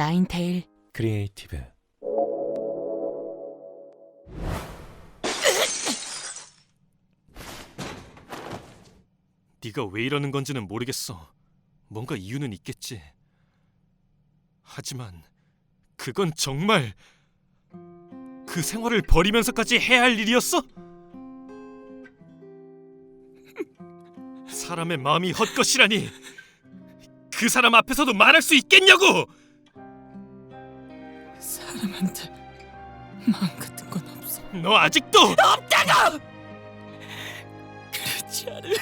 나인테일 크리에이티브 네가 왜 이러는 건지는 모르겠어. 뭔가 이유는 있겠지. 하지만 그건 정말 그 생활을 버리면서까지 해야 할 일이었어? 사람의 마음이 헛것이라니 그 사람 앞에서도 말할 수 있겠냐고! 마음 같은 건 없어. 너 아직도! 그렇지 않으면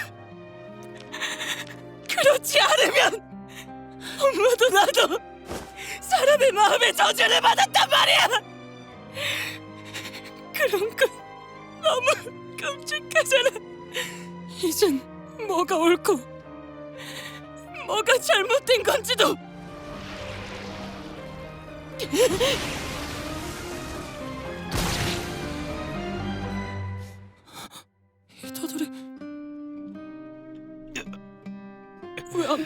그렇지 않으면 엄마도 나도 사람의 마음에 저주를 받았단 말이야! 그런 건 너무 끔찍하잖아. 이젠 뭐가 옳고 뭐가 잘못된 건지도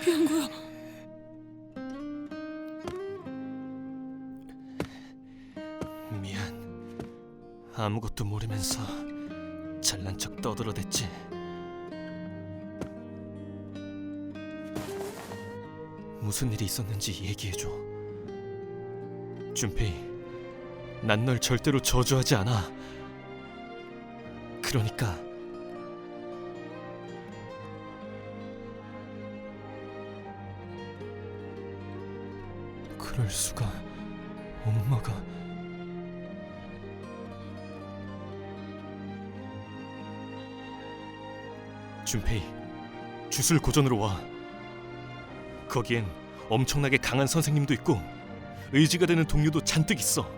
왜안 피한 거야? 미안. 아무것도 모르면서 잘난 척 떠들어댔지. 무슨 일이 있었는지 얘기해줘. 준페이, 난 널 절대로 저주하지 않아. 그러니까 그럴 수가 엄마가 준페이, 주술 고전으로 와. 거기엔 엄청나게 강한 선생님도 있고 의지가 되는 동료도 잔뜩 있어.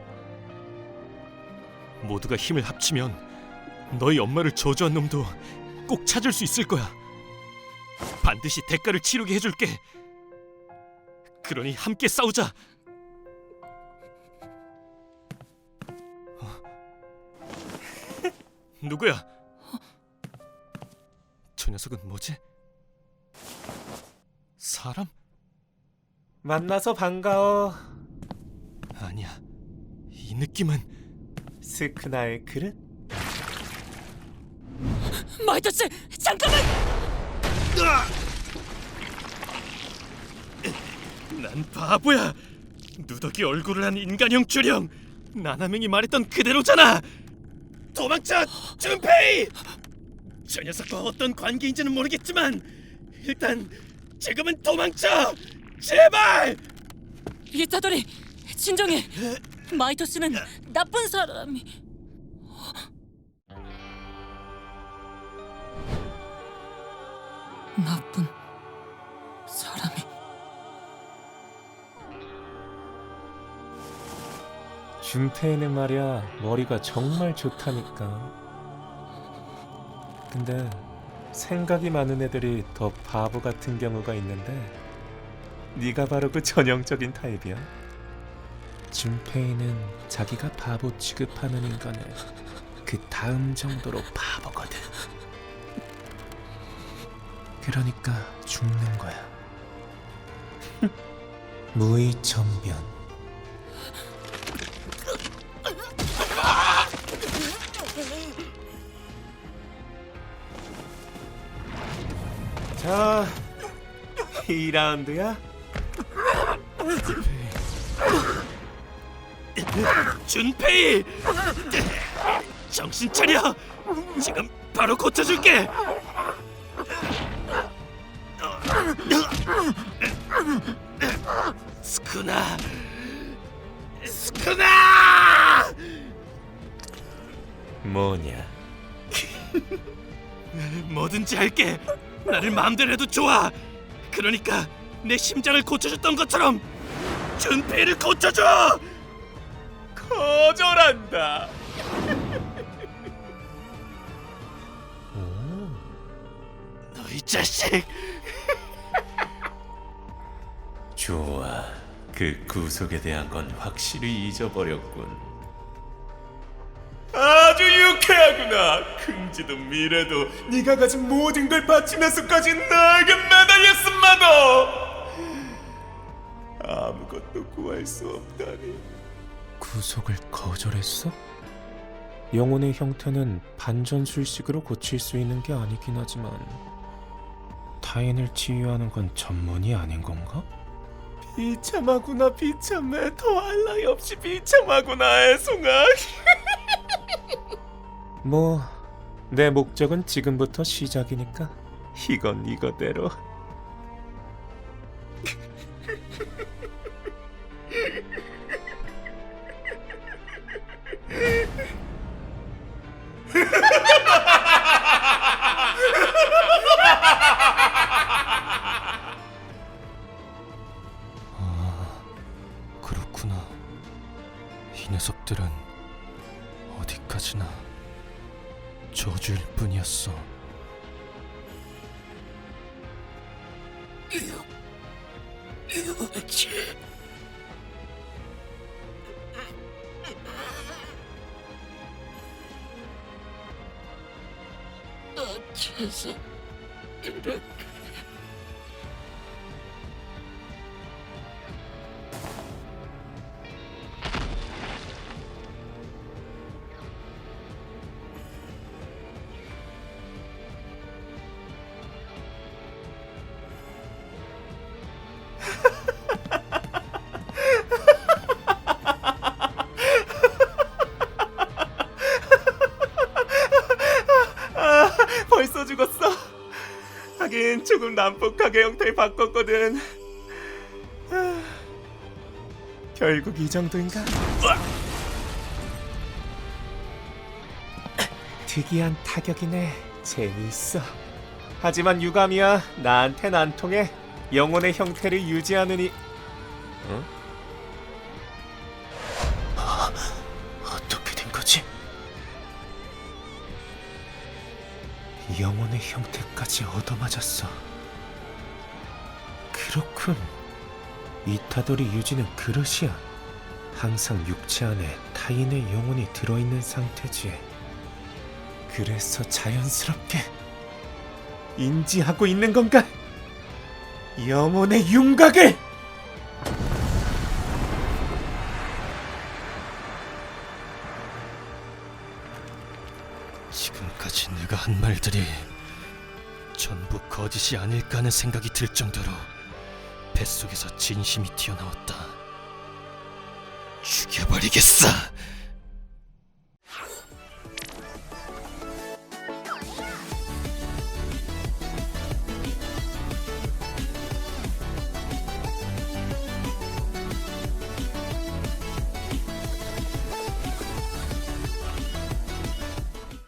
모두가 힘을 합치면 너희 엄마를 저주한 놈도 꼭 찾을 수 있을 거야. 반드시 대가를 치르게 해줄게. 그러니 함께 싸우자. 어? 누구야? 저 녀석은 뭐지? 사람? 만나서 반가워 아니야. 이 느낌은 스크나의 그릇 마이터스 잠깐만 난 바보야. 누더기 얼굴을 한 인간형 주령. 나나맹이 말했던 그대로잖아. 도망쳐, 준페이. 저 녀석과 어떤 관계인지는 모르겠지만 일단 지금은 도망쳐. 제발. 이타돌이 진정해 마이터스는 나쁜 사람이 나쁜 준페이는 말이야 머리가 정말 좋다니까. 근데 생각이 많은 애들이 더 바보 같은 경우가 있는데 네가 바로 그 전형적인 타입이야. 준페이는 자기가 바보 취급하는 인간을 그 다음 정도로 바보거든. 그러니까 죽는 거야. 무의천변 자, 2라운드야? 준페이. 정신 차려. 지금 바로 고쳐줄게. 스쿠나. 스쿠나. 뭐냐? 뭐든지 할게. 나를 마음대로 해도 좋아. 그러니까 내 심장을 고쳐줬던 것처럼 준페이를 고쳐줘. 거절한다. 너 이 자식. 좋아. 그 구속에 대한 건 확실히 잊어버렸군. 아주 유 쾌하구나. 긍지도 미래도 네가 가진 모든 걸 바치면서까지 나에게 매달렸음마도 아무것도 구할 수 없다니. 구속을 거절했어? 영혼의 형태는 반전술식으로 고칠 수 있는 게 아니긴 하지만 타인을 치유하는 건 전문이 아닌 건가? 비참하구나 비참해 더할 나위 없이 비참하구나 애송아 뭐 내 목적은 지금부터 시작이니까 이건 이거대로 그렇구나. 이 녀석들은 어디까지나 저주일 뿐이었어. 어째서 이렇게 하긴 조금 난폭하게 형태를 바꿨거든. 아, 결국 이 정도인가? 특이한 타격이네. 재미있어. 하지만 유감이야. 나한텐 안 통해. 영혼의 형태를 유지하느니. 어? 영혼의 형태까지 얻어맞았어. 그렇군. 이타도리 유지는 그릇이야. 항상 육체 안에 타인의 영혼이 들어있는 상태지. 그래서 자연스럽게 인지하고 있는 건가? 영혼의 윤곽을! 지금까지 내가 한 말들이 전부 거짓이 아닐까 하는 생각이 들 정도로 뱃속에서 진심이 튀어나왔다. 죽여버리겠어.